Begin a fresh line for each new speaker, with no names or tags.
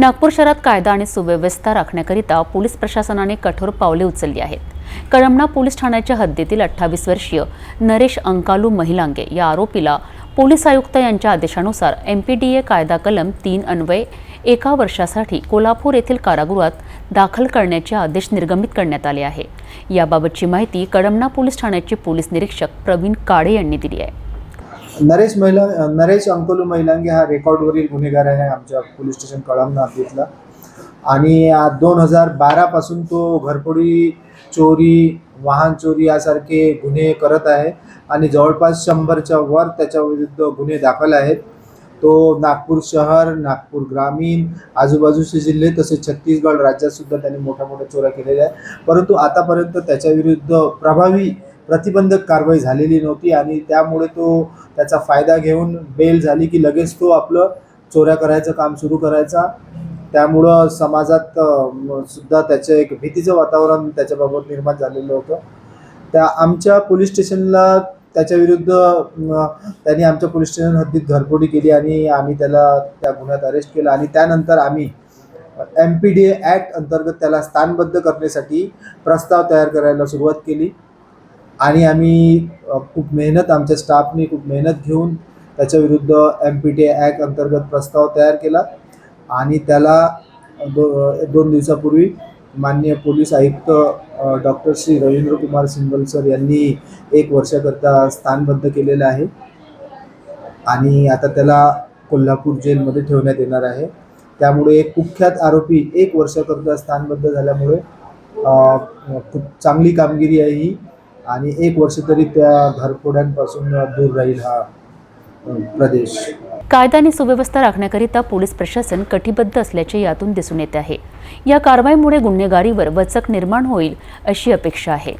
नागपूर शहरात कायदा आणि सुव्यवस्था राखण्याकरिता पोलीस प्रशासनाने कठोर पावले उचलली आहेत. कळमना पोलीस ठाण्याच्या हद्दीतील अठ्ठावीस वर्षीय नरेश अंकालू महिलांगे या आरोपीला पोलीस आयुक्त यांच्या आदेशानुसार एम पी डी ए कायदा कलम तीन अन्वये एका वर्षासाठी कोल्हापूर येथील कारागृहात दाखल करण्याचे आदेश निर्गमित करण्यात आले आहे. याबाबतची माहिती कळमना पोलीस ठाण्याचे पोलीस निरीक्षक प्रवीण काळे यांनी दिली आहे.
नरेश महिला नरेश अंकोलू महिलांगे हा रेकॉर्डवरील गुन्हेगार आहे आमच्या पोलीस स्टेशन कळमना हद्दीतला आणि दोन हजार बारापासून तो घरफोडी चोरी वाहन चोरी यासारखे गुन्हे करत आहे. आणि जवळपास शंभरच्या वर त्याच्या विरुद्ध गुन्हे दाखल आहेत. तो नागपूर शहर नागपूर ग्रामीण आजूबाजूचे जिल्हे तसेच छत्तीसगड राज्यात सुद्धा त्यांनी मोठ्या मोठ्या चोऱ्या केलेल्या आहेत. परंतु आतापर्यंत त्याच्या विरुद्ध प्रभावी प्रतिबंधक कारवाई झालेली नव्हती आणि त्यामुळे तो त्याचा फायदा घेऊन बेल झाली की लगेच तो आपलं चोऱ्या करायचं काम सुरू करायचा. त्यामुळं समाजात सुद्धा त्याचं एक भीतीचं वातावरण त्याच्याबाबत निर्माण झालेलं होतं. त्या आमच्या पोलीस स्टेशनला त्याच्या विरुद्ध त्यांनी आमच्या पोलीस स्टेशन हद्दीत घरफोडी केली आणि आम्ही त्याला त्या गुन्ह्यात अरेस्ट केलं आणि त्यानंतर आम्ही M P D A act अंतर्गत त्याला स्थानबद्ध करण्यासाठी प्रस्ताव तयार करायला सुरुवात केली. आणि आम्ही खूप मेहनत आमच्या स्टाफने खूप मेहनत घेऊन त्याच्याविरुद्ध एम पी टी ॲक्ट अंतर्गत प्रस्ताव तयार केला. आणि त्याला दो दोन दिवसापूर्वी माननीय पोलीस आयुक्त डॉक्टर श्री रवींद्र कुमार सिंगल सर यांनी एक वर्षाकरता स्थानबद्ध केलेलं आहे. आणि आता त्याला कोल्हापूर जेलमध्ये ठेवण्यात येणार आहे. त्यामुळे एक कुख्यात आरोपी एक वर्षाकरता स्थानबद्ध झाल्यामुळे खूप चांगली कामगिरी आहे ही. आणि एक वर्ष तरी त्या घरफोड्यांपासून दूर राहील हा प्रदेश.
कायदा आणि सुव्यवस्था राखण्याकरिता पोलीस प्रशासन कटिबद्ध असल्याचे यातून दिसून येत आहे. या कारवाईमुळे गुन्हेगारीवर वचक निर्माण होईल अशी अपेक्षा आहे.